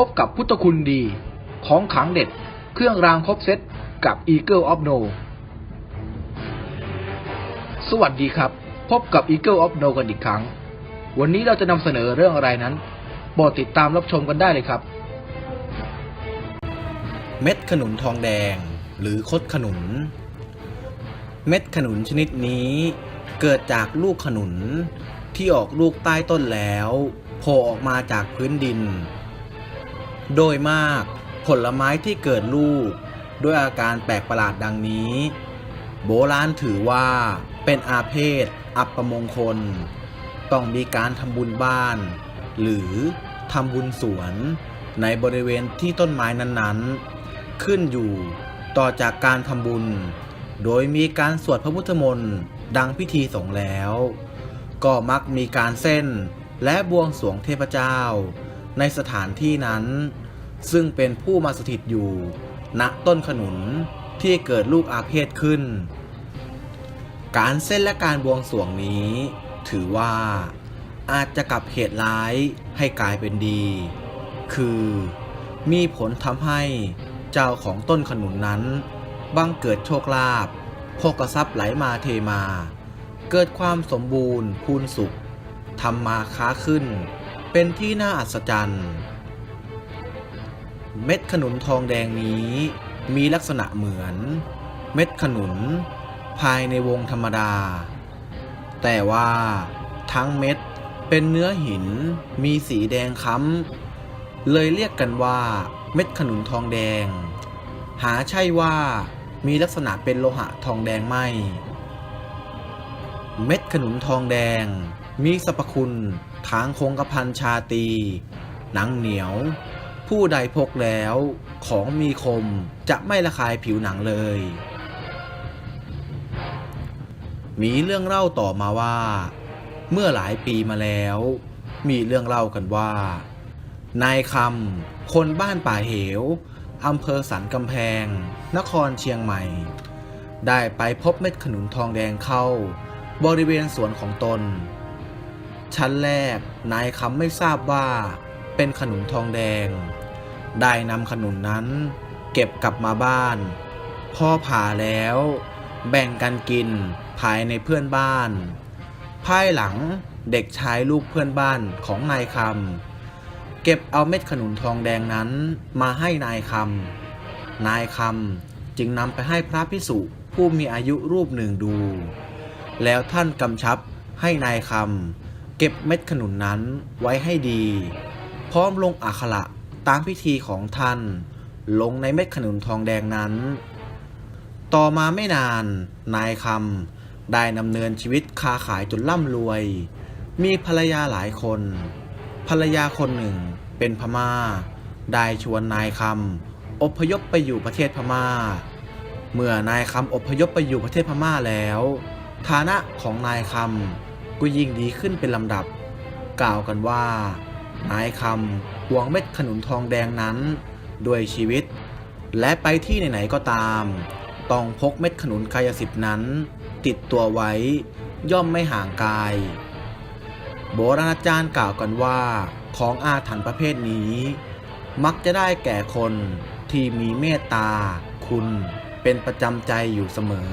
พบกับพุทธคุณดี ของขังเด็ด เครื่องรางครบเซตกับ Eagle of No สวัสดีครับ พบกับ Eagle of No กันอีกครั้ง วันนี้เราจะนำเสนอเรื่องอะไรนั้นโปรดติดตามรับชมกันได้เลยครับ เม็ดขนุนทองแดง หรือคดขนุน เม็ดขนุนชนิดนี้ เกิดจากลูกขนุนที่ออกลูกใต้ต้นแล้วโผล่ออกมาจากพื้นดิน โดยมากผลไม้ที่เกิดลูก ด้วยอาการแปลกประหลาดดังนี้ โบราณถือว่าเป็นอาเพศ อัปมงคล ต้องมีการทำบุญบ้าน หรือทำบุญสวนในบริเวณที่ต้นไม้นั้นๆ ขึ้นอยู่ต่อจากการทำบุญ โดยมีการสวดพระพุทธมนต์ดังพิธีสงฆ์แล้ว ก็มักมีการเส้นและบวงสรวงเทพเจ้า ในสถานที่นั้น ซึ่งเป็นผู้มาสถิตอยู่ ณต้นขนุนที่เกิดลูกอาเพศขึ้น การเส้นและการบวงสรวงนี้ ถือว่าอาจจะกลับเหตุร้ายให้กลายเป็นดี คือมีผลทำให้เจ้าของต้นขนุนนั้น บังเกิดโชคลาภโภกทรัพย์ไหลมาเทมา เกิดความสมบูรณ์พูนสุขทำมาค้าขึ้น เป็นที่น่าอัศจรรย์ เม็ดขนุนทองแดงนี้มีลักษณะเหมือน เม็ดขนุน ภายในวงธรรมดา แต่ว่าทั้งเม็ดเป็นเนื้อหินมีสีแดงค้ำเลยเรียกกันว่า เม็ดขนุนทองแดง หาใช่ว่ามีลักษณะเป็นโลหะทองแดงไม่ เม็ดขนุนทองแดงมีสรรพคุณ ทางคงกระพันชาตี หนังเหนียว ผู้ใดพกแล้วของมีคมจะไม่ระคายผิวหนังเลย มีเรื่องเล่าต่อมาว่า เมื่อหลายปีมาแล้ว มีเรื่องเล่ากันว่า นายคำคนบ้านป่าเหวอำเภอสันกำแพง นครเชียงใหม่ ได้ไปพบเม็ดขนุนทองแดงเข้า บริเวณสวนของตน ชั้นแรก นายคำไม่ทราบว่าเป็นขนุนทองแดง ได้นำขนุนนั้น เก็บกลับมาบ้าน พ่อผ่าแล้ว แบ่งกันกินภายในเพื่อนบ้าน ภายหลังเด็กชายลูกเพื่อนบ้านของนายคำเก็บเอาเม็ดขนุนทองแดงนั้นมาให้นายคำนายคำจึงนำไปให้พระพิสุผู้มีอายุรูปหนึ่งดู แล้วท่านกำชับให้นายคำ เก็บเม็ดขนุนนั้นไว้ให้ดี พร้อมลงอักขระตามพิธีของท่าน ลงในเม็ดขนุนทองแดงนั้น ต่อมาไม่นาน นายคำได้ดำเนินชีวิตค้าขายจนร่ำรวย มีภรรยาหลายคน ภรรยาคนหนึ่งเป็นพม่า ได้ชวนนายคำอพยพไปอยู่ประเทศพม่า เมื่อนายคำอพยพไปอยู่ประเทศพม่าแล้ว ฐานะของนายคำ ก็ยิ่งดีขึ้นเป็นลำดับ กล่าวกันว่านายคำหวงเม็ดขนุนทองแดงนั้น ด้วยชีวิต และไปที่ไหนๆก็ตาม ต้องพกเม็ดขนุนกายสิทธิ์นั้น ติดตัวไว้ย่อมไม่ห่างกาย โบราณอาจารย์กล่าวกันว่าของอาถรรพ์ประเภทนี้ มักจะได้แก่คนที่มีเมตตา คุณเป็นประจำใจอยู่เสมอ